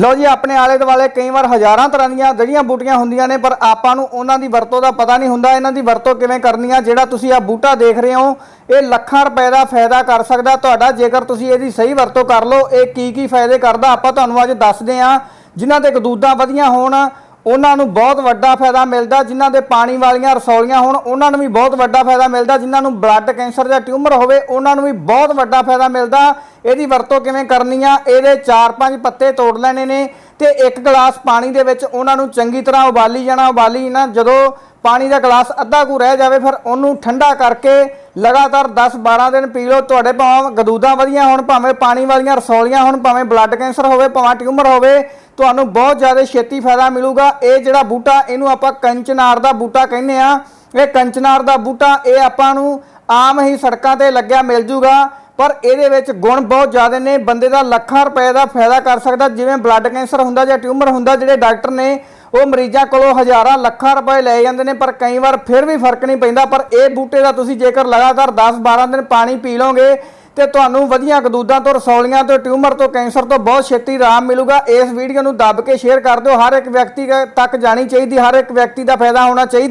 ਲਓ ਜੀ, ਆਪਣੇ ਆਲੇ ਦੁਆਲੇ ਕਈ ਵਾਰ ਹਜ਼ਾਰਾਂ ਤਰ੍ਹਾਂ ਦੀਆਂ ਜੜੀਆਂ ਬੂਟੀਆਂ ਹੁੰਦੀਆਂ ਨੇ, ਪਰ ਆਪਾਂ ਨੂੰ ਉਹਨਾਂ ਦੀ ਵਰਤੋਂ ਦਾ ਪਤਾ ਨਹੀਂ ਹੁੰਦਾ। ਇਹਨਾਂ ਦੀ ਵਰਤੋਂ ਕਿਵੇਂ ਕਰਨੀ ਆ? ਜਿਹੜਾ ਤੁਸੀਂ ਆ ਬੂਟਾ ਦੇਖ ਰਹੇ ਹੋ, ਇਹ ਲੱਖਾਂ ਰੁਪਏ ਦਾ ਫਾਇਦਾ ਕਰ ਸਕਦਾ। ਤੁਹਾਡਾ ਜੇਕਰ ਤੁਸੀਂ ਇਹਦੀ ਸਹੀ ਵਰਤੋਂ ਕਰ ਲਓ, ਇਹ ਕੀ ਕੀ ਫਾਇਦੇ ਕਰਦਾ, ਆਪਾਂ ਤੁਹਾਨੂੰ ਅੱਜ ਦੱਸਦੇ ਆ ਜਿਨ੍ਹਾਂ ਦੇ ਗਦੂਦਾਂ ਵਧੀਆਂ ਹੋਣ, ਉਹਨਾਂ ਨੂੰ ਬਹੁਤ ਵੱਡਾ ਫਾਇਦਾ ਮਿਲਦਾ। ਜਿਨ੍ਹਾਂ ਦੇ ਪਾਣੀ ਵਾਲੀਆਂ ਰਸੌਲੀਆਂ ਹੋਣ, ਉਹਨਾਂ ਨੂੰ ਵੀ ਬਹੁਤ ਵੱਡਾ ਫਾਇਦਾ ਮਿਲਦਾ। ਜਿਨ੍ਹਾਂ ਨੂੰ ਬਲੱਡ ਕੈਂਸਰ ਜਾਂ ਟਿਊਮਰ ਹੋਵੇ, ਉਹਨਾਂ ਨੂੰ ਵੀ ਬਹੁਤ ਵੱਡਾ ਫਾਇਦਾ ਮਿਲਦਾ। ਇਹਦੀ ਵਰਤੋਂ ਕਿਵੇਂ ਕਰਨੀ ਆ? ਇਹਦੇ 4-5 ਪੱਤੇ ਤੋੜ ਲੈਣੇ ਨੇ ਤੇ ਇੱਕ ਗਲਾਸ ਪਾਣੀ ਦੇ ਵਿੱਚ ਉਹਨਾਂ ਨੂੰ ਚੰਗੀ ਤਰ੍ਹਾਂ ਉਬਾਲੀ ਜਾਣਾ, ਉਬਾਲੀ ਨਾ ਜਦੋਂ ਪਾਣੀ ਦਾ ਗਲਾਸ ਅੱਧਾ ਕੁ ਰਹਿ ਜਾਵੇ ਫਿਰ ਉਹਨੂੰ ਠੰਡਾ ਕਰਕੇ ਲਗਾਤਾਰ 10-12 ਦਿਨ ਪੀ ਲਓ। ਤੁਹਾਡੇ ਭਾਵੇਂ ਗਦੂਦਾਂ ਵਧੀਆਂ ਹੋਣ, ਭਾਵੇਂ ਪਾਣੀ ਵਾਲੀਆਂ ਰਸੌਲੀਆਂ ਹੋਣ, ਭਾਵੇਂ ਬਲੱਡ ਕੈਂਸਰ ਹੋਵੇ, ਭਾਵੇਂ ਟਿਊਮਰ ਹੋਵੇ, ਤੁਹਾਨੂੰ ਬਹੁਤ ਜ਼ਿਆਦਾ ਛੇਤੀ ਫਾਇਦਾ ਮਿਲੂਗਾ। ਇਹ ਜਿਹੜਾ ਬੂਟਾ, ਇਹਨੂੰ ਆਪਾਂ ਕੰਚਨਾਰ ਦਾ ਬੂਟਾ ਕਹਿੰਦੇ ਆ ਇਹ ਕੰਚਨਾਰ ਦਾ ਬੂਟਾ, ਇਹ ਆਪਾਂ ਨੂੰ ਆਮ ਹੀ ਸੜਕਾਂ ਤੇ ਲੱਗਿਆ ਮਿਲ ਜੂਗਾ। ਪਰ ਇਹਦੇ ਵਿੱਚ ਗੁਣ ਬਹੁਤ ਜ਼ਿਆਦਾ ਨੇ। ਬੰਦੇ ਦਾ ਲੱਖਾਂ ਰੁਪਏ ਦਾ ਫਾਇਦਾ ਕਰ ਸਕਦਾ, ਜਿਵੇਂ ਬਲੱਡ ਕੈਂਸਰ ਹੁੰਦਾ ਜਾਂ ਟਿਊਮਰ ਹੁੰਦਾ, ਜਿਹੜੇ ਡਾਕਟਰ ਨੇ ਉਹ ਮਰੀਜ਼ਾਂ ਕੋਲੋਂ ਹਜ਼ਾਰਾਂ ਲੱਖਾਂ ਰੁਪਏ ਲੈ ਜਾਂਦੇ ਨੇ, ਪਰ ਕਈ ਵਾਰ ਫਿਰ ਵੀ ਫ਼ਰਕ ਨਹੀਂ ਪੈਂਦਾ। ਪਰ ਇਹ ਬੂਟੇ ਦਾ ਤੁਸੀਂ ਜੇਕਰ ਲਗਾਤਾਰ 10-12 ਦਿਨ ਪਾਣੀ ਪੀ ਲਓਗੇ ਤੇ ਤੁਹਾਨੂੰ ਵਧੀਆ ਗਦੂਦਾਂ ਤੋਂ, ਰਸੌਲੀਆਂ ਤੋਂ ਟਿਊਮਰ ਤੋਂ ਕੈਂਸਰ ਤੋਂ ਬਹੁਤ ਛੇਤੀ ਆਰਾਮ ਮਿਲੂਗਾ। ਇਸ ਵੀਡੀਓ ਨੂੰ ਦੱਬ ਕੇ ਸ਼ੇਅਰ ਕਰ ਦਿਓ। ਹਰ ਇੱਕ ਵਿਅਕਤੀ ਤੱਕ ਜਾਣੀ ਚਾਹੀਦੀ, ਹਰ ਇੱਕ ਵਿਅਕਤੀ ਦਾ ਫਾਇਦਾ ਹੋਣਾ ਚਾਹੀਦਾ।